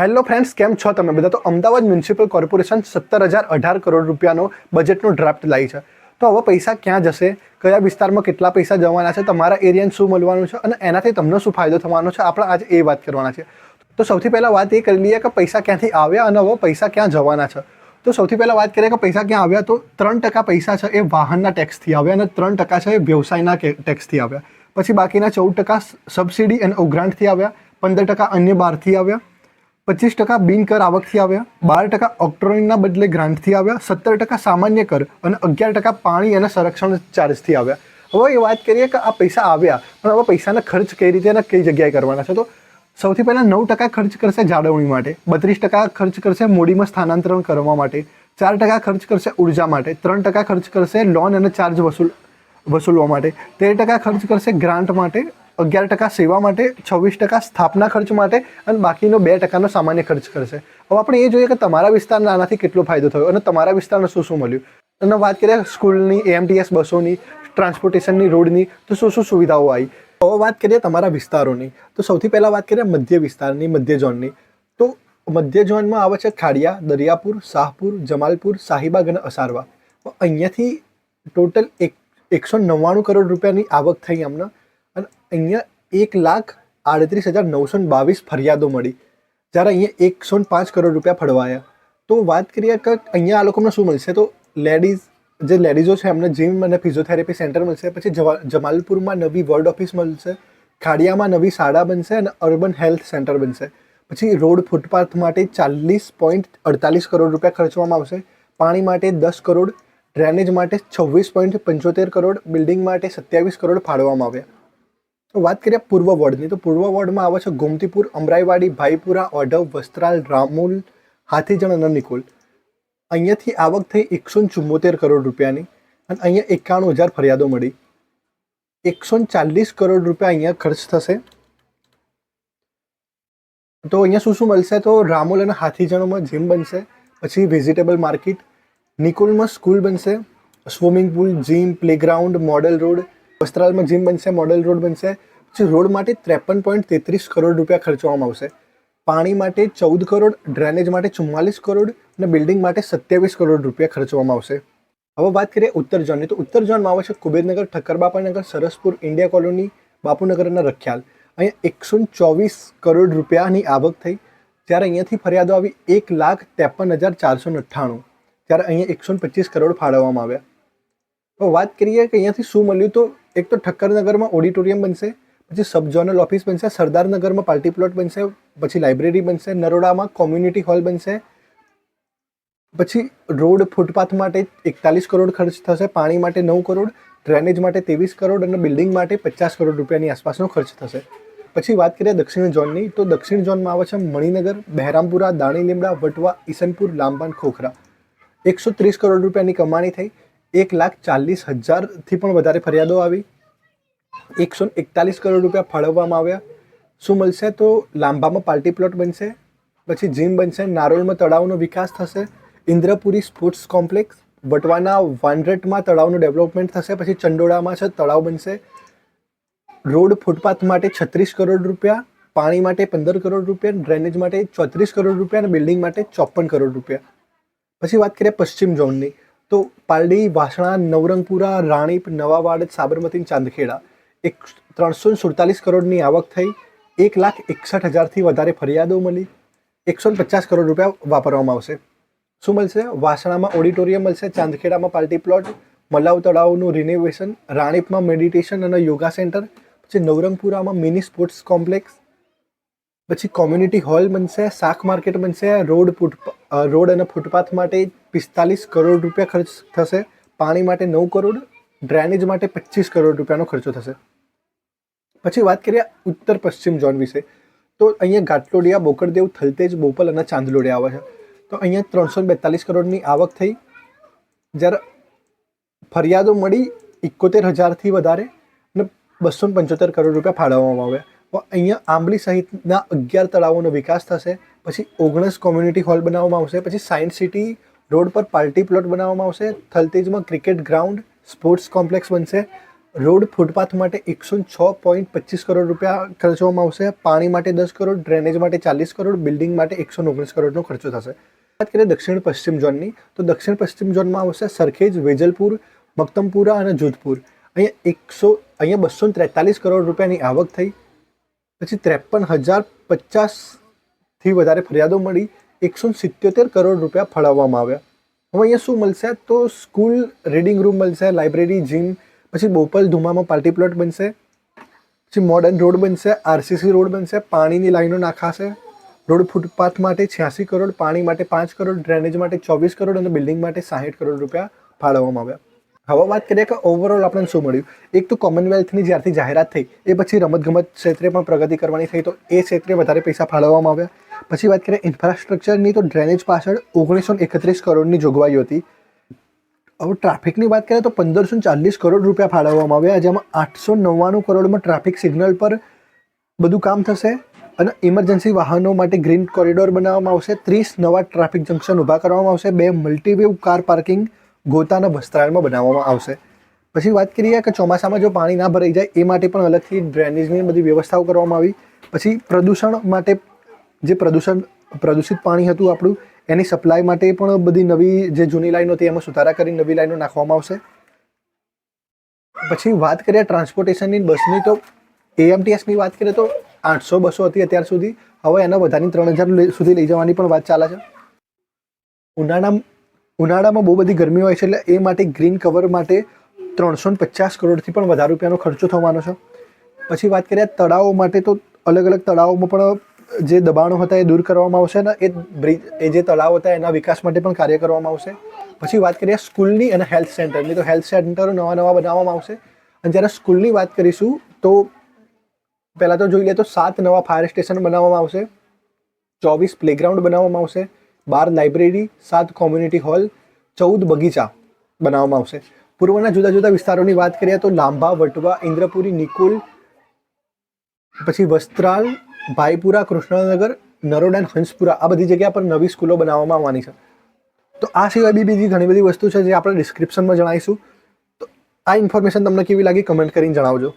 Hello friends કેમ છો તમે? બધા તો અમદાવાદ મ્યુનિસિપલ કોર્પોરેશન સત્તર હજાર અઢાર કરોડ રૂપિયાનો બજેટનો ડ્રાફ્ટ લાવી છે. તો હવે પૈસા ક્યાં જશે? કયા વિસ્તારમાં કેટલા પૈસા જવાના છે? તમારા એરિયાને શું મળવાનું છે? અને એનાથી તમને શું ફાયદો થવાનો છે? આપણે આજે એ વાત કરવાના છે. તો સૌથી પહેલાં વાત એ કરી લઈએ કે પૈસા ક્યાંથી આવ્યા અને હવે પૈસા ક્યાં જવાના છે? તો સૌથી પહેલાં વાત કરીએ કે પૈસા ક્યાં આવ્યા? તો ત્રણ ટકા પૈસા છે એ વાહનના ટેક્સથી આવ્યા અને ત્રણ ટકા છે એ વ્યવસાયના ટેક્સથી આવ્યા. પછી બાકીના ચૌદ ટકા સબસિડી અને ઉઘરાણથી આવ્યા. પંદર ટકા અન્ય બહારથી આવ્યા. પચીસ ટકા બિનકર આવકથી આવ્યા, બાર ટકા ઓક્ટ્રોઇનના બદલે ગ્રાન્ટથી આવ્યા, સત્તર ટકા સામાન્ય કર અને અગિયાર ટકા પાણી અને સંરક્ષણ ચાર્જથી આવ્યા. હવે એ વાત કરીએ કે આ પૈસા આવ્યા, પણ હવે પૈસાના ખર્ચ કઈ રીતે અને કઈ જગ્યાએ કરવાના છે? તો સૌથી પહેલાં નવ ટકા ખર્ચ કરશે જાળવણી માટે, બત્રીસ ટકા ખર્ચ કરશે મૂડીમાં સ્થાનાંતરણ કરવા માટે, ચાર ટકા ખર્ચ કરશે ઊર્જા માટે, ત્રણ ટકા ખર્ચ કરશે લોન અને ચાર્જ વસૂલ, વસૂલવા માટે, તેર ટકા ખર્ચ કરશે ગ્રાન્ટ માટે અગિયાર ટકા સેવા માટે, છવ્વીસ ટકા સ્થાપના ખર્ચ માટે અને બાકીનો બે ટકાનો સામાન્ય ખર્ચ કરશે. હવે આપણે એ જોઈએ કે તમારા વિસ્તારના આનાથી કેટલો ફાયદો થયો અને તમારા વિસ્તારને શું શું મળ્યું? અને વાત કરીએ સ્કૂલની એએમટીએસ બસોની, ટ્રાન્સપોર્ટેશનની, રોડની, તો શું શું સુવિધાઓ આવી? હવે વાત કરીએ તમારા વિસ્તારોની. તો સૌથી પહેલાં વાત કરીએ મધ્ય વિસ્તારની, મધ્ય ઝોનની. તો મધ્ય ઝોનમાં આવે છે ખાડિયા, દરિયાપુર, શાહપુર, જમાલપુર, શાહીબાગ અને અસારવા. અહીંયાથી ટોટલ એક, એકસો નવ્વાણું કરોડ રૂપિયાની આવક થઈ અને અહીંયા એક લાખ આડત્રીસ હજાર નવસો બાવીસ ફરિયાદો મળી. જ્યારે અહીંયા એકસો પાંચ કરોડ રૂપિયા ફળવાયા. તો વાત કરીએ કે અહીંયા આ લોકોને શું મળશે? તો લેડીઝ, જે લેડીઝો છે, એમને જીમ અને ફિઝિયોથેરાપી સેન્ટર મળશે, પછી જમાલપુરમાં નવી વર્ડ ઓફિસ મળશે, ખાડિયામાં નવી શાળા બનશે અને અર્બન હેલ્થ સેન્ટર બનશે. પછી રોડ ફૂટપાથ માટે ચાલીસ પોઈન્ટ અડતાલીસ કરોડ રૂપિયા ખર્ચવામાં આવશે. પાણી માટે દસ કરોડ ડ્રેનેજ માટે છવ્વીસ પોઈન્ટ પંચોતેર કરોડ બિલ્ડિંગ માટે સત્યાવીસ કરોડ ફાળવવામાં આવ્યા. તો વાત કરીએ પૂર્વ વોર્ડની તો પૂર્વ વોર્ડમાં આવે છે ગોમતીપુર, અમરાઈવાડી, ભાઈપુરા, ઓઢવ, વસ્ત્રાલ, રામુલ, હાથીજણ અને નિકોલ. અહીંયાથી આવક થઈ એકસો ચુમ્મોતેર કરોડ રૂપિયાની અને અહીંયા એકાણું હજાર ફરિયાદો મળી. એકસો ચાલીસ કરોડ રૂપિયા અહીંયા ખર્ચ થશે. તો અહીંયા શું શું મળશે? તો રામોલ અને હાથીજણોમાં જીમ બનશે, પછી વેજીટેબલ માર્કેટ નિકોલમાં સ્કૂલ બનશે swimming pool gym playground model road વસ્ત્રાલમાં gym બનશે મોડલ રોડ બનશે, પછી રોડ માટે ત્રેપન પોઈન્ટ તેત્રીસ કરોડ રૂપિયા ખર્ચવામાં આવશે. પાણી માટે ચૌદ કરોડ ડ્રેનેજ માટે ચુમ્માલીસ કરોડ અને બિલ્ડિંગ માટે સત્યાવીસ કરોડ રૂપિયા ખર્ચવામાં આવશે. હવે વાત કરીએ ઉત્તર ઝોનની. તો ઉત્તર ઝોનમાં આવે છે કુબેરનગર ઠક્કરબાપાનગર સરસપુર, ઇન્ડિયા કોલોની, બાપુનગરના રખ્યાલ. અહીંયા એકસો ચોવીસ કરોડ રૂપિયાની આવક થઈ. જ્યારે અહીંયાથી ફરિયાદો આવી એક લાખ ત્રેપન હજાર ચારસો અઠ્ઠાણું. ત્યારે અહીંયા એકસો પચીસ કરોડ ફાળવવામાં આવ્યા. હવે વાત કરીએ કે અહીંયાથી શું મળ્યું તો એક તો ઠક્કરનગરમાં ઓડિટોરિયમ બનશે, પછી સબ ઝોનલ ઓફિસ બનશે સરદારનગરમાં પાર્ટી પ્લોટ બનશે, પછી લાઇબ્રેરી બનશે, નરોડામાં કોમ્યુનિટી હોલ બનશે, પછી રોડ ફૂટપાથ માટે એકતાલીસ કરોડ ખર્ચ થશે, પાણી માટે નવ કરોડ, ડ્રેનેજ માટે ત્રેવીસ કરોડ અને બિલ્ડિંગ માટે પચાસ કરોડ રૂપિયાની આસપાસનો ખર્ચ થશે. પછી વાત કરીએ દક્ષિણ ઝોનની, તો દક્ષિણ ઝોનમાં આવે છે મણિનગર, બહેરામપુરા, દાણી લીમડા, વટવા, ઈસનપુર લાંબાન ખોખરા. એકસો ત્રીસ કરોડ રૂપિયાની કમાણી થઈ એક લાખ ચાલીસ હજારથી પણ વધારે ફરિયાદો આવી. એકસો એકતાલીસ કરોડ રૂપિયા ફાળવવામાં આવ્યા. શું મળશે તો લાંબામાં પાર્ટી પ્લોટ બનશે, પછી જીમ બનશે, નારોલમાં તળાવનો વિકાસ થશે, ઇન્દ્રપુરી સ્પોર્ટ્સ કોમ્પ્લેક્સ વટવાના વાનરેટમાં તળાવનું ડેવલપમેન્ટ થશે, પછી ચંડોળામાં છે, તળાવ બનશે. રોડ ફૂટપાથ માટે છત્રીસ કરોડ રૂપિયા, પાણી માટે પંદર કરોડ રૂપિયા ડ્રેનેજ માટે ચોત્રીસ કરોડ રૂપિયા અને બિલ્ડિંગ માટે ચોપન કરોડ રૂપિયા. પછી વાત કરીએ પશ્ચિમ ઝોનની. તો પાલડી, વાસણા, નવરંગપુરા, રાણીપ, નવાવાડ, સાબરમતી, ચાંદખેડા. એક ત્રણસો સુડતાલીસ કરોડની આવક થઈ. એક લાખ એકસઠ હજારથી વધારે ફરિયાદો મળી. એકસો પચાસ કરોડ રૂપિયા વાપરવામાં આવશે. શું મળશે? વાસણામાં ઓડિટોરિયમ મળશે, ચાંદખેડામાં પાર્ટી પ્લોટ, મલાવ તળાવનું રિનોવેશન રાણીપમાં મેડિટેશન અને યોગા સેન્ટર, પછી નવરંગપુરામાં મિની સ્પોર્ટ્સ કોમ્પ્લેક્સ પછી કોમ્યુનિટી હોલ બનશે, શાક માર્કેટ બનશે, રોડ ફૂટ રોડ અને ફૂટપાથ માટે પિસ્તાલીસ કરોડ રૂપિયા ખર્ચ થશે. પાણી માટે નવ કરોડ ડ્રેનેજ માટે પચીસ કરોડ રૂપિયાનો ખર્ચો થશે. પછી વાત કરીએ ઉત્તર પશ્ચિમ ઝોન વિશે. તો અહીંયા ઘાટલોડિયા, બોકરદેવ, થલતેજ, બોપલ અને ચાંદલોડિયા આવે છે. તો અહીંયા ત્રણસો બેતાલીસ કરોડની આવક થઈ. જ્યારે ફરિયાદો મળી એકોતેર હજારથી વધારે અને બસો પંચોતેર કરોડ રૂપિયા ફાળવવામાં આવ્યા. અહીંયા આંબલી સહિતના અગિયાર તળાવોનો વિકાસ થશે, પછી ઓગણસ કોમ્યુનિટી હોલ બનાવવામાં આવશે, પછી સાયન્સ સિટી રોડ પર પાર્ટી પ્લોટ બનાવવામાં આવશે, થલતેજમાં ક્રિકેટ ગ્રાઉન્ડ સ્પોર્ટ્સ કોમ્પ્લેક્સ બનશે રોડ ફૂટપાથ માટે એકસો છ પોઈન્ટ પચીસ કરોડ રૂપિયા ખર્ચવામાં આવશે, પાણી માટે દસ કરોડ ડ્રેનેજ માટે ચાલીસ કરોડ બિલ્ડિંગ માટે એકસો ઓગણીસ કરોડનો ખર્ચો થશે. વાત કરીએ દક્ષિણ પશ્ચિમ ઝોનની, તો દક્ષિણ પશ્ચિમ ઝોનમાં આવશે સરખેજ, વેજલપુર મક્તમપુરા અને જોધપુર. અહીંયા એકસો, અહીંયા બસો ત્રેતાલીસ કરોડ રૂપિયાની આવક થઈ પછી ત્રેપન હજાર પચાસથી વધારે ફરિયાદો મળી, એકસો સિત્યોતેર કરોડ રૂપિયા ફાળવવામાં આવ્યા. હવે અહીંયા શું મળશે? તો સ્કૂલ રીડિંગ રૂમ મળશે, લાઇબ્રેરી, જીમ, પછી બોપલ ધુમામાં પાર્ટી પ્લોટ બનશે, પછી મોડર્ન રોડ બનશે, આરસીસી રોડ બનશે, પાણીની લાઈનો નાખાશે. રોડ ફૂટપાથ માટે છ્યાસી કરોડ, પાણી માટે પાંચ કરોડ, ડ્રેનેજ માટે ચોવીસ કરોડ અને બિલ્ડિંગ માટે સાહીઠ કરોડ રૂપિયા ફાળવવામાં આવ્યા. હવે વાત કરીએ કે ઓવરઓલ આપણને શું મળ્યું? એક તો કોમનવેલ્થની જ્યારથી જાહેરાત થઈ, એ પછી રમતગમત ક્ષેત્રે પણ પ્રગતિ કરવાની થઈ, તો એ ક્ષેત્રે વધારે પૈસા ફાળવવામાં આવ્યા. પછી વાત કરીએ ઇન્ફ્રાસ્ટ્રક્ચરની તો ડ્રેનેજ પાછળ ઓગણીસો એકત્રીસ કરોડની જોગવાઈ હતી. હવે ટ્રાફિકની વાત કરીએ તો પંદરસો ચાલીસ કરોડ રૂપિયા ફાળવવામાં આવ્યા, જેમાં આઠસો નવ્વાણું કરોડમાં ટ્રાફિક સિગ્નલ પર બધું કામ થશે અને ઇમરજન્સી વાહનો માટે ગ્રીન કોરિડોર બનાવવામાં આવશે, ત્રીસ નવા ટ્રાફિક જંકશન ઊભા કરવામાં આવશે, બે મલ્ટીવેવ કાર પાર્કિંગ ગોતાના વસ્ત્રાલમાં બનાવવામાં આવશે. પછી વાત કરીએ કે ચોમાસામાં જો પાણી ના ભરાઈ જાય, એ માટે પણ અલગથી ડ્રેનેજની બધી વ્યવસ્થાઓ કરવામાં આવી. પછી પ્રદૂષણ માટે જે પ્રદૂષણ, પ્રદૂષિત પાણી હતું આપણું, એની સપ્લાય માટે પણ બધી નવી જે જૂની લાઈનો હતી, એમાં સુધારા કરી નવી લાઈનો નાખવામાં આવશે. પછી વાત કરીએ ટ્રાન્સપોર્ટેશનની બસની, તો એએમટીએસની વાત કરીએ તો આઠસો બસો હતી અત્યાર સુધી. હવે એના વધારીને ત્રણ હજાર સુધી લઈ જવાની પણ વાત ચાલે છે. ઉનાળા ઉનાળામાં બહુ બધી ગરમી હોય છે એટલે એ માટે ગ્રીન કવર માટે ત્રણસો પચાસ કરોડથી પણ વધારે રૂપિયાનો ખર્ચો થવાનો છે. પછી વાત કરીએ તળાવો માટે તો અલગ અલગ તળાવોમાં પણ જે દબાણો હતા એ દૂર કરવામાં આવશે ને એ બ્રિજ, એ જે તળાવ હતા એના વિકાસ માટે પણ કાર્ય કરવામાં આવશે. પછી વાત કરીએ સ્કૂલની અને હેલ્થ સેન્ટરની, તો હેલ્થ સેન્ટરો નવા નવા બનાવવામાં આવશે. અને જ્યારે સ્કૂલની વાત કરીશું તો પહેલાં તો જોઈ લે તો સાત નવા ફાયર સ્ટેશન બનાવવામાં આવશે, ચોવીસ પ્લેગ્રાઉન્ડ બનાવવામાં આવશે બાર લાઇબ્રેરી, સાત કોમ્યુનિટી હોલ ચૌદ બગીચા બનાવવામાં આવશે. પૂર્વના જુદા જુદા વિસ્તારોની વાત કરીએ તો લાંબા, વટવા, ઇન્દ્રપુરી, નિકુલ, પછી વસ્ત્રાલ, ભાઈપુરા, કૃષ્ણનગર, નરોડા હંસપુરા આ બધી જગ્યા પર નવી સ્કૂલો બનાવવામાં આવવાની છે. તો આ સિવાય બી બીજી ઘણી બધી વસ્તુ છે જે આપણે ડિસ્ક્રિપ્શનમાં જણાવીશું. તો આ ઇન્ફોર્મેશન તમને કેવી લાગી કમેન્ટ કરીને જણાવજો.